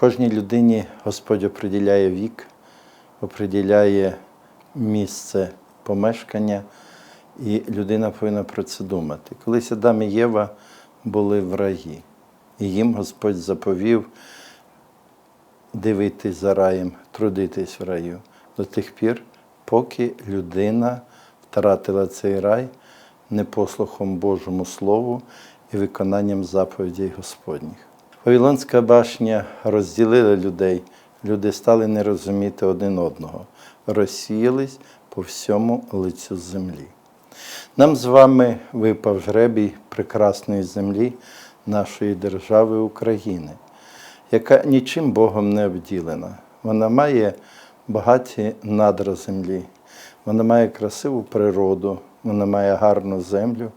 Кожній людині Господь оприділяє вік, оприділяє місце помешкання, і людина повинна про це думати. Колись Адам і Єва були в раї, і їм Господь заповів дивитись за раєм, трудитись в раю до тих пір, поки людина втратила цей рай непослухом Божому Слову і виконанням заповідей Господніх. Вавилонська башня розділила людей, люди стали не розуміти один одного, розсіялись по всьому лицю землі. Нам з вами випав жребій прекрасної землі нашої держави України, яка нічим Богом не обділена. Вона має багаті надра землі, вона має красиву природу, вона має гарну землю,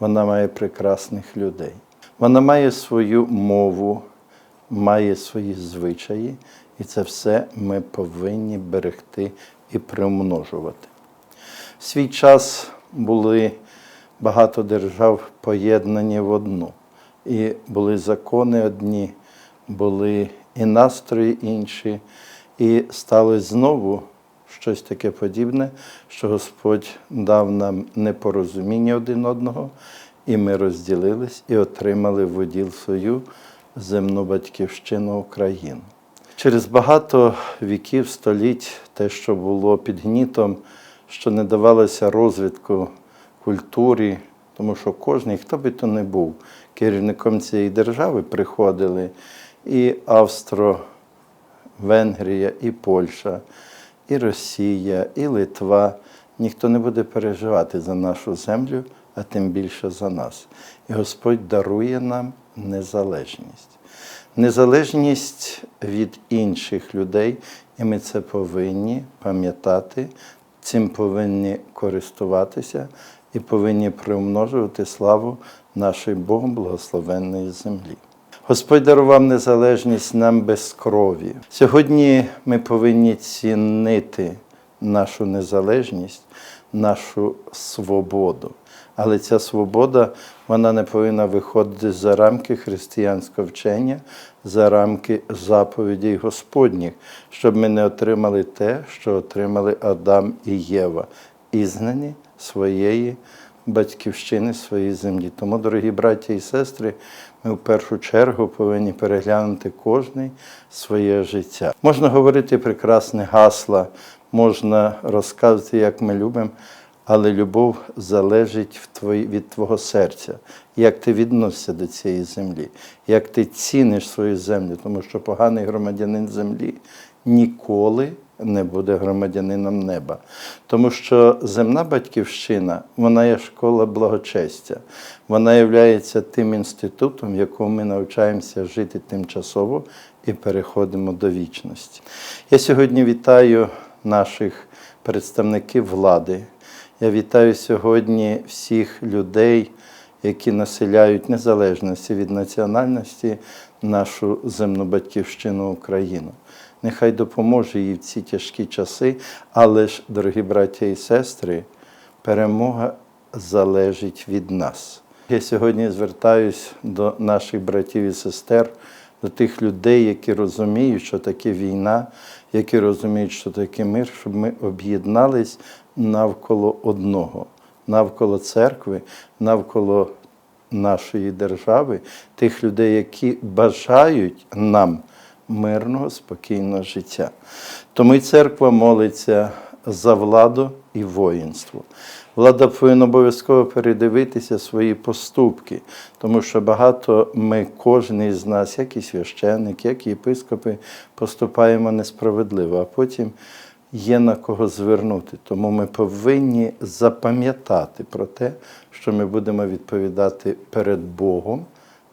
вона має прекрасних людей. Вона має свою мову, має свої звичаї, і це все ми повинні берегти і примножувати. В свій час були багато держав поєднані в одну, і були закони одні, були і настрої інші, і сталося знову щось таке подібне, що Господь дав нам непорозуміння один одного, і ми розділились і отримали в уділ свою земну батьківщину Україну. Через багато віків, століть, те, що було під гнітом, що не давалося розвитку культурі, тому що кожен, хто би то не був, керівником цієї держави приходили і Австро-Венгрія, і Польща, і Росія, і Литва. Ніхто не буде переживати за нашу землю, а тим більше за нас. І Господь дарує нам незалежність. Незалежність від інших людей, і ми це повинні пам'ятати, цим повинні користуватися і повинні примножувати славу нашої Богом благословенної землі. Господь дарував незалежність нам без крові. Сьогодні ми повинні цінити нашу незалежність, нашу свободу. Але ця свобода вона не повинна виходити за рамки християнського вчення, за рамки заповідей Господніх, щоб ми не отримали те, що отримали Адам і Єва, ізнані своєї батьківщини, своєї землі. Тому, дорогі браті і сестри, ми в першу чергу повинні переглянути кожне своє життя. Можна говорити прекрасне гасла, можна розказувати, як ми любимо. Але любов залежить від твого серця, як ти відносишся до цієї землі, як ти ціниш свою землю, тому що поганий громадянин землі ніколи не буде громадянином неба. Тому що земна батьківщина, вона є школа благочестя, вона є тим інститутом, в якому ми навчаємося жити тимчасово і переходимо до вічності. Я сьогодні вітаю наших представників влади. Я вітаю сьогодні всіх людей, які населяють незалежності від національності нашу земну батьківщину Україну. Нехай допоможе їй в ці тяжкі часи, але ж, дорогі браття і сестри, перемога залежить від нас. Я сьогодні звертаюсь до наших братів і сестер, до тих людей, які розуміють, що таке війна, які розуміють, що таке мир, щоб ми об'єднались навколо одного, навколо церкви, навколо нашої держави, тих людей, які бажають нам мирного, спокійного життя. Тому і церква молиться за владу і воїнство. Влада повинна обов'язково передивитися свої поступки, тому що багато ми, кожен із нас, як і священник, як і єпископи, поступаємо несправедливо, а потім є на кого звернути. Тому ми повинні запам'ятати про те, що ми будемо відповідати перед Богом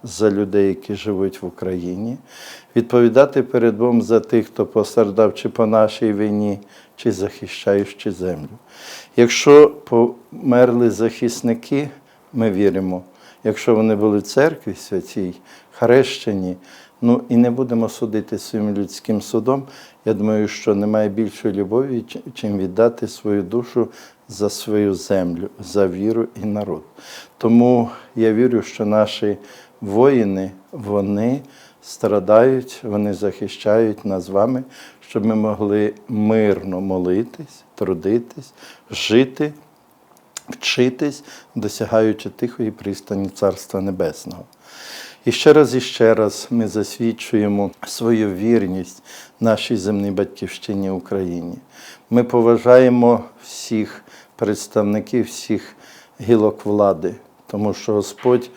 за людей, які живуть в Україні, відповідати перед Богом за тих, хто постраждав чи по нашій війні, чи захищаючи землю. Якщо померли захисники, ми віримо, якщо вони були в церкві святій, хрещені, ну і не будемо судити своїм людським судом. Я думаю, що немає більшої любові, чим віддати свою душу за свою землю, за віру і народ. Тому я вірю, що наші воїни, вони страдають, вони захищають нас з вами, щоб ми могли мирно молитись, трудитись, жити, вчитись, досягаючи тихої пристані Царства Небесного. І ще раз і ще раз ми засвідчуємо свою вірність нашій земній батьківщині Україні. Ми поважаємо всіх представників всіх гілок влади, тому що Господь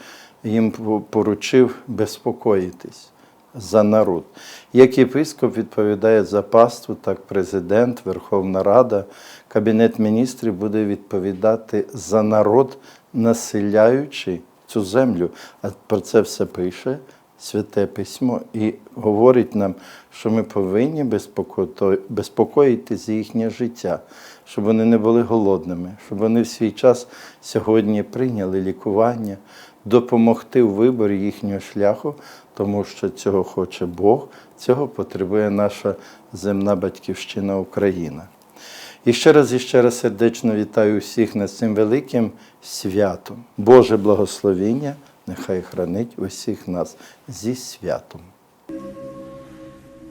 їм поручив безпокоїтись за народ. Як єпископ відповідає за паству, так президент, Верховна Рада, Кабінет міністрів буде відповідати за народ, населяючи цю землю. А про це все пише Святе Письмо і говорить нам, що ми повинні безпоко- безпокоїтися за їхнє життя, щоб вони не були голодними, щоб вони в свій час сьогодні прийняли лікування, допомогти у виборі їхнього шляху, тому що цього хоче Бог, цього потребує наша земна батьківщина Україна. І ще раз і ще раз сердечно вітаю всіх над цим великим святом. Боже благословіння, нехай хранить усіх нас зі святом.